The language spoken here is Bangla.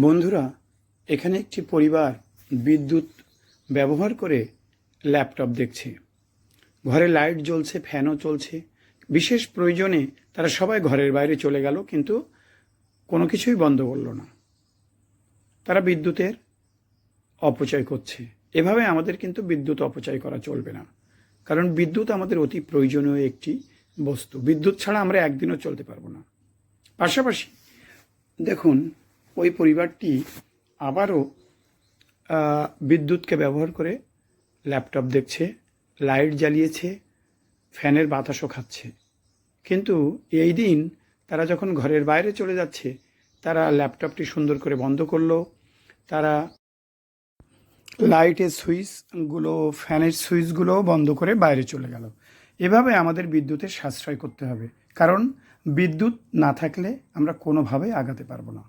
বন্ধুরা, এখানে একটি পরিবার বিদ্যুৎ ব্যবহার করে ল্যাপটপ দেখছে। ঘরে লাইট জ্বলছে, ফ্যানও চলছে। বিশেষ প্রয়োজনে তারা সবাই ঘরের বাইরে চলে গেল, কিন্তু কোনো কিছুই বন্ধ করল না। তারা বিদ্যুতের অপচয় করছে। এভাবে আমাদের কিন্তু বিদ্যুৎ অপচয় করা চলবে না। কারণ বিদ্যুৎ আমাদের অতি প্রয়োজনীয় একটি বস্তু। বিদ্যুৎ ছাড়া আমরা একদিনও চলতে পারব না। পাশাপাশি দেখুন ওই পরিবারটি আবারও বিদ্যুৎকে ব্যবহার করে ল্যাপটপ দেখছে, লাইট জ্বালিয়েছে, ফ্যানের বাতাসও খাচ্ছে। কিন্তু এই দিন তারা যখন ঘরের বাইরে চলে যাচ্ছে, তারা ল্যাপটপটি সুন্দর করে বন্ধ করল, তারা লাইটের সুইচগুলো, ফ্যানের সুইচগুলোও বন্ধ করে বাইরে চলে গেল। এভাবে আমাদের বিদ্যুতের সাশ্রয় করতে হবে। কারণ বিদ্যুৎ না থাকলে আমরা কোনোভাবেই আগাতে পারব না।